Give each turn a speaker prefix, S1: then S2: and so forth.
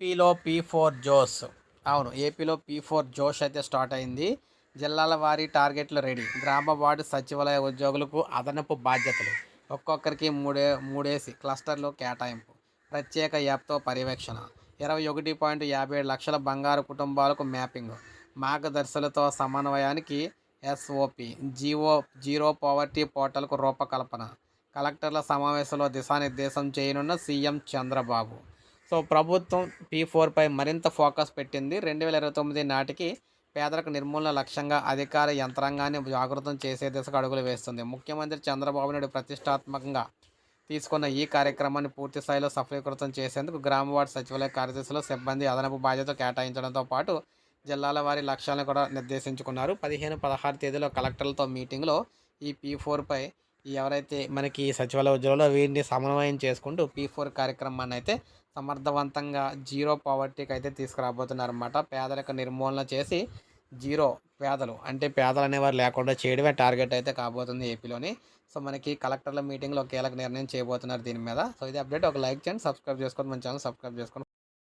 S1: ఏపీలో P four Jose. అవును ఏపీలో పీ ఫోర్ జోష్ అయితే స్టార్ట్ అయింది. జిల్లాల వారీ టార్గెట్లు రెడీ. గ్రామ వార్డు సచివాలయ ఉద్యోగులకు అదనపు బాధ్యతలు. ఒక్కొక్కరికి మూడే మూడేసి క్లస్టర్లు కేటాయింపు. ప్రత్యేక యాప్తో పర్యవేక్షణ. ఇరవై ఒకటి పాయింట్ యాభై ఏడు లక్షల బంగారు కుటుంబాలకు మ్యాపింగ్. మార్గదర్శులతో సమన్వయానికి ఎస్ఓపి జీవో జీరో పవర్టీ పోర్టల్కు రూపకల్పన. కలెక్టర్ల సమావేశంలో దిశానిర్దేశం చేయనున్న సీఎం చంద్రబాబు. సో ప్రభుత్వం పీ ఫోర్పై మరింత ఫోకస్ పెట్టింది. రెండు వేల ఇరవై తొమ్మిది నాటికి పేదలకు నిర్మూలన లక్ష్యంగా అధికార యంత్రాంగాన్ని జాగృతం చేసే దిశగా అడుగులు వేస్తుంది. ముఖ్యమంత్రి చంద్రబాబు నాయుడు ప్రతిష్టాత్మకంగా తీసుకున్న ఈ కార్యక్రమాన్ని పూర్తి స్థాయిలో సఫలీకృతం చేసేందుకు గ్రామ వార్డు సచివాలయ కార్యదర్శిలో సిబ్బంది అదనపు బాధ్యత కేటాయించడంతో పాటు జిల్లాల వారి లక్ష్యాలను కూడా నిర్దేశించుకున్నారు. పదిహేను పదహారు తేదీలో కలెక్టర్లతో మీటింగ్లో ఈ పీ ఫోర్పై ఎవరైతే మనకి సచివాలయ ఉద్యోగులు వీరిని సమన్వయం చేసుకుంటూ పీ ఫోర్ కార్యక్రమాన్ని అయితే సమర్థవంతంగా జీరో పావర్టీకి అయితే తీసుకురాబోతున్నారన్నమాట. పేదరిక నిర్మూలన చేసి జీరో పేదలు అంటే పేదలు అనేవారు లేకుండా చేయడమే టార్గెట్ అయితే కాబోతుంది ఏపీలోని సో మనకి కలెక్టర్ల మీటింగ్లో కీలక నిర్ణయం చేయబోతున్నారు దీని మీద. సో ఇది అప్డేట్ ఒక లైక్ చేయండి సబ్స్క్రైబ్ చేసుకొని మన ఛానల్ సబ్స్క్రైబ్ చేసుకొని